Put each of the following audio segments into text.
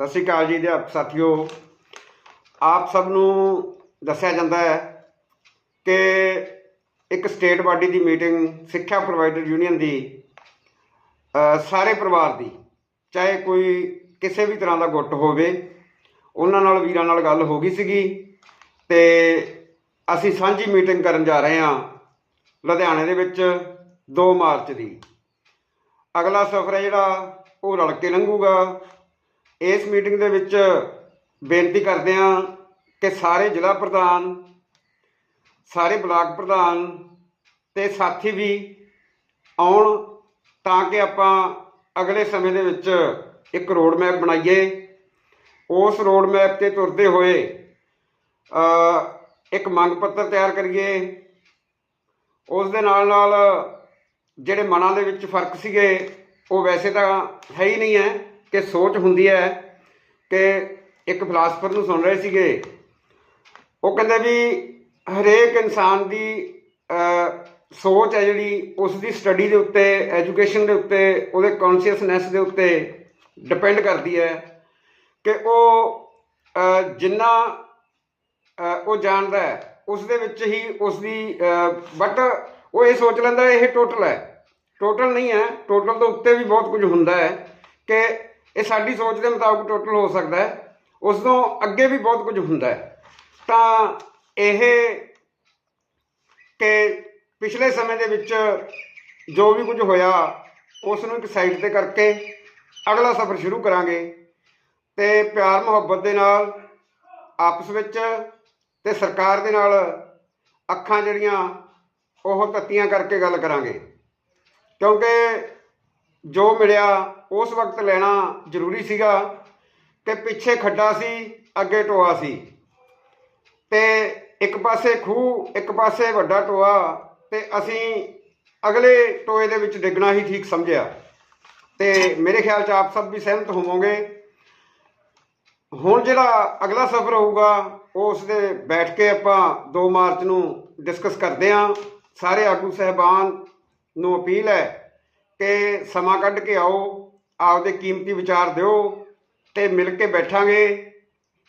ਸਤਿ ਸ਼੍ਰੀ ਅਕਾਲ ਜੀ ਅਧਿਆਪਕ ਸਾਥੀਓ। ਆਪ ਸਭ ਨੂੰ ਦੱਸਿਆ ਜਾਂਦਾ ਹੈ ਕਿ ਇੱਕ ਸਟੇਟ ਬਾਡੀ ਦੀ ਮੀਟਿੰਗ ਸਿੱਖਿਆ ਪ੍ਰੋਵਾਈਡਰ ਯੂਨੀਅਨ ਦੀ ਸਾਰੇ ਪਰਿਵਾਰ ਦੀ, ਚਾਹੇ ਕੋਈ ਕਿਸੇ ਵੀ ਤਰ੍ਹਾਂ ਦਾ ਗੁੱਟ ਹੋਵੇ, ਉਹਨਾਂ ਨਾਲ ਵੀਰਾਂ ਨਾਲ ਗੱਲ ਹੋ ਗਈ ਸੀਗੀ ਤੇ ਅਸੀਂ ਸਾਂਝੀ ਮੀਟਿੰਗ ਕਰਨ ਜਾ ਰਹੇ ਹਾਂ ਲੁਧਿਆਣੇ ਦੇ ਵਿੱਚ 2 ਮਾਰਚ ਦੀ। ਅਗਲਾ ਸਫ਼ਰ ਹੈ ਜਿਹੜਾ ਉਹ ਰਲ ਕੇ ਲੰਘੂਗਾ। ਇਸ ਮੀਟਿੰਗ ਦੇ ਵਿੱਚ ਬੇਨਤੀ ਕਰਦੇ ਹਾਂ ਕਿ ਸਾਰੇ ਜ਼ਿਲ੍ਹਾ ਪ੍ਰਧਾਨ, ਸਾਰੇ ਬਲਾਕ ਪ੍ਰਧਾਨ ਤੇ ਸਾਥੀ ਵੀ ਆਉਣ ਤਾਂ ਕਿ ਆਪਾਂ ਅਗਲੇ ਸਮੇਂ ਦੇ ਵਿੱਚ ਇੱਕ ਰੋਡ ਮੈਪ ਬਣਾਈਏ। ਉਸ ਰੋਡ ਮੈਪ ਤੇ ਤੁਰਦੇ ਹੋਏ ਇੱਕ ਮੰਗ ਪੱਤਰ ਤਿਆਰ ਕਰੀਏ। ਉਸ ਦੇ ਨਾਲ ਨਾਲ ਜਿਹੜੇ ਮਨਾਂ ਦੇ ਵਿੱਚ ਫ਼ਰਕ ਸੀਗੇ, ਉਹ ਵੈਸੇ ਤਾਂ ਹੈ ਹੀ ਨਹੀਂ ਹੈ। ਕਿ ਸੋਚ ਹੁੰਦੀ ਹੈ ਕਿ ਇੱਕ ਫਿਲਾਸਫਰ ਨੂੰ ਸੁਣ ਰਹੇ ਸੀਗੇ। ਉਹ ਕਹਿੰਦੇ ਵੀ ਹਰੇਕ ਇਨਸਾਨ ਦੀ ਸੋਚ ਹੈ ਜਿਹੜੀ ਉਸ ਦੀ ਸਟੱਡੀ ਦੇ ਉੱਤੇ ਐਜੂਕੇਸ਼ਨ ਦੇ ਉੱਤੇ, ਉਹਦੇ ਕੌਨਸ਼ੀਅਸਨੈਸ ਦੇ ਉੱਤੇ ਡਿਪੈਂਡ ਕਰਦੀ ਹੈ ਕਿ ਉਹ ਜਿੰਨਾ ਉਹ ਜਾਣਦਾ ਹੈ ਉਸ ਦੇ ਵਿੱਚ ਹੀ ਉਸ ਦੀ ਬਟ ਉਹ ਇਹ ਸੋਚ ਲੈਂਦਾ, ਇਹ ਟੋਟਲ ਹੈ। ਟੋਟਲ ਨਹੀਂ ਹੈ। ਟੋਟਲ ਤੋਂ ਉੱਤੇ ਵੀ ਬਹੁਤ ਕੁਝ ਹੁੰਦਾ ਹੈ ਕਿ ਇਹ ਸਾਡੀ ਸੋਚ ਦੇ ਮੁਤਾਬਕ ਟੋਟਲ ਹੋ ਸਕਦਾ ਹੈ। ਉਸ ਤੋਂ ਅੱਗੇ ਵੀ ਬਹੁਤ ਕੁਝ ਹੁੰਦਾ ਹੈ। ਤਾਂ ਇਹ ਕਿ ਪਿਛਲੇ ਸਮੇਂ ਦੇ ਵਿੱਚ ਜੋ ਵੀ ਕੁਝ ਹੋਇਆ ਉਸ ਨੂੰ ਇੱਕ ਸਾਈਡ ਤੇ ਕਰਕੇ ਅਗਲਾ ਸਫ਼ਰ ਸ਼ੁਰੂ ਕਰਾਂਗੇ ਤੇ ਪਿਆਰ ਮੁਹੱਬਤ ਦੇ ਨਾਲ, ਆਪਸ ਵਿੱਚ ਤੇ ਸਰਕਾਰ ਦੇ ਨਾਲ ਅੱਖਾਂ ਜਿਹੜੀਆਂ, ਉਹ ਤੱਤੀਆਂ ਕਰਕੇ ਗੱਲ ਕਰਾਂਗੇ। ਕਿਉਂਕਿ ਜੋ ਮਿਲਿਆ ਉਸ ਵਕਤ ਲੈਣਾ ਜ਼ਰੂਰੀ ਸੀਗਾ ਕਿ ਪਿੱਛੇ ਖੱਡਾ ਸੀ, ਅੱਗੇ ਟੋਆ ਸੀ। ਤੇ ਇੱਕ ਪਾਸੇ ਖੂਹ, ਇੱਕ ਪਾਸੇ ਵੱਡਾ ਟੋਆ ਤੇ ਅਸੀਂ ਅਗਲੇ ਟੋਏ ਦੇ ਵਿੱਚ ਡਿੱਗਣਾ ਹੀ ਠੀਕ ਸਮਝਿਆ। ਤੇ ਮੇਰੇ ਖਿਆਲ 'ਚ ਆਪ ਸਭ ਵੀ ਸਹਿਮਤ ਹੋਵੋਗੇ, ਹੁਣ ਜਿਹੜਾ ਅਗਲਾ ਸਫ਼ਰ ਹੋਊਗਾ, ਉਸ ਦੇ ਬੈਠ ਕੇ ਆਪਾਂ 2 ਮਾਰਚ ਨੂੰ ਡਿਸਕਸ ਕਰਦੇ ਹਾਂ ਸਾਰੇ ਆਗੂ ਸਹਿਬਾਨ ਨੂੰ ਅਪੀਲ ਹੈ ਕਿ ਸਮਾਂ ਕੱਢ ਕੇ ਆਓ ਆਪਦੇ ਕੀਮਤੀ ਵਿਚਾਰ ਦਿਓ ਤੇ ਮਿਲ ਕੇ ਬੈਠਾਂਗੇ।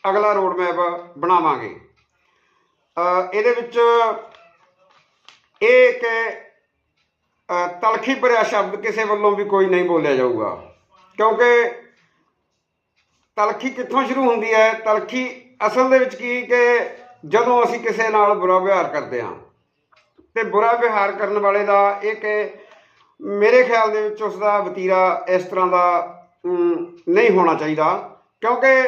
ਅਗਲਾ ਰੋਡ ਮੈਪ ਬਣਾਵਾਂਗੇ। ਇਹਦੇ ਵਿੱਚ ਇਹ ਕਿ ਤਲਖੀ ਭਰਿਆ ਸ਼ਬਦ ਕਿਸੇ ਵੱਲੋਂ ਵੀ ਕੋਈ ਨਹੀਂ ਬੋਲਿਆ ਜਾਊਗਾ। ਕਿਉਂਕਿ ਤਲਖੀ ਕਿੱਥੋਂ ਸ਼ੁਰੂ ਹੁੰਦੀ ਹੈ? ਤਲਖੀ ਅਸਲ ਦੇ ਵਿੱਚ ਕੀ ਕਿ ਜਦੋਂ ਅਸੀਂ ਕਿਸੇ ਨਾਲ ਬੁਰਾ ਵਿਵਹਾਰ ਕਰਦੇ ਹਾਂ, ਤੇ ਬੁਰਾ ਵਿਵਹਾਰ ਕਰਨ ਵਾਲੇ ਦਾ ਇਹ ਕਿ ਮੇਰੇ ਖਿਆਲ ਦੇ ਵਿੱਚ ਉਸ ਦਾ ਵਤੀਰਾ ਇਸ ਤਰ੍ਹਾਂ ਦਾ ਨਹੀਂ ਹੋਣਾ ਚਾਹੀਦਾ, ਕਿਉਂਕਿ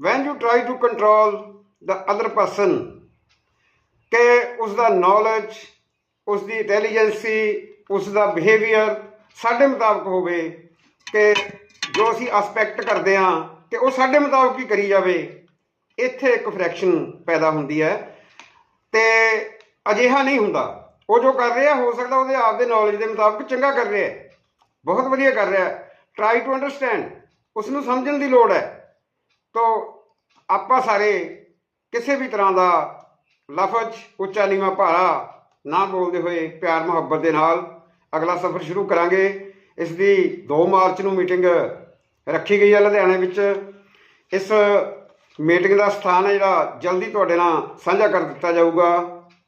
when you try to control the other person ਕਿ ਉਸ ਦਾ ਨੌਲੇਜ ਉਸ ਦੀ ਇੰਟੈਲੀਜੈਂਸੀ ਉਸ ਦਾ ਬਿਹੇਵੀਅਰ ਸਾਡੇ ਮੁਤਾਬਕ ਹੋਵੇ, ਕਿ ਜੋ ਅਸੀਂ ਐਸਪੈਕਟ ਕਰਦੇ ਹਾਂ ਕਿ ਉਹ ਸਾਡੇ ਮੁਤਾਬਕ ਹੀ ਕਰੀ ਜਾਵੇ, ਇੱਥੇ ਇੱਕ ਫ੍ਰੈਕਸ਼ਨ ਪੈਦਾ ਹੁੰਦੀ ਹੈ, ਤੇ ਅਜਿਹਾ ਨਹੀਂ ਹੁੰਦਾ। ਉਹ ਜੋ ਕਰ ਰਿਹਾ, ਹੋ ਸਕਦਾ ਉਹਦੇ ਆਪ ਦੇ ਨੌਲੇਜ ਦੇ ਮੁਤਾਬਕ ਚੰਗਾ ਕਰ ਰਿਹਾ ਹੈ। ਬਹੁਤ ਵਧੀਆ ਕਰ ਰਿਹਾ ਹੈ। ਟਰਾਈ ਟੂ ਅੰਡਰਸਟੈਂਡ ਉਸ ਨੂੰ ਸਮਝਣ ਦੀ ਲੋੜ ਹੈ। ਤੋ ਆਪਾਂ ਸਾਰੇ ਕਿਸੇ ਵੀ ਤਰ੍ਹਾਂ ਦਾ ਲਫ਼ਜ਼, ਉੱਚਾ ਨੀਵਾਂ ਭਾਰਾ ਨਾ ਬੋਲਦੇ ਹੋਏ ਪਿਆਰ ਮੁਹੱਬਤ ਦੇ ਨਾਲ ਅਗਲਾ ਸਫ਼ਰ ਸ਼ੁਰੂ ਕਰਾਂਗੇ। ਇਸ ਦੀ 2 ਮਾਰਚ ਨੂੰ ਮੀਟਿੰਗ ਰੱਖੀ ਗਈ ਹੈ ਲੁਧਿਆਣੇ ਵਿੱਚ। ਇਸ ਮੀਟਿੰਗ ਦਾ ਸਥਾਨ ਹੈ ਜਿਹੜਾ ਜਲਦੀ ਤੁਹਾਡੇ ਨਾਲ ਸਾਂਝਾ ਕਰ ਦਿੱਤਾ ਜਾਊਗਾ।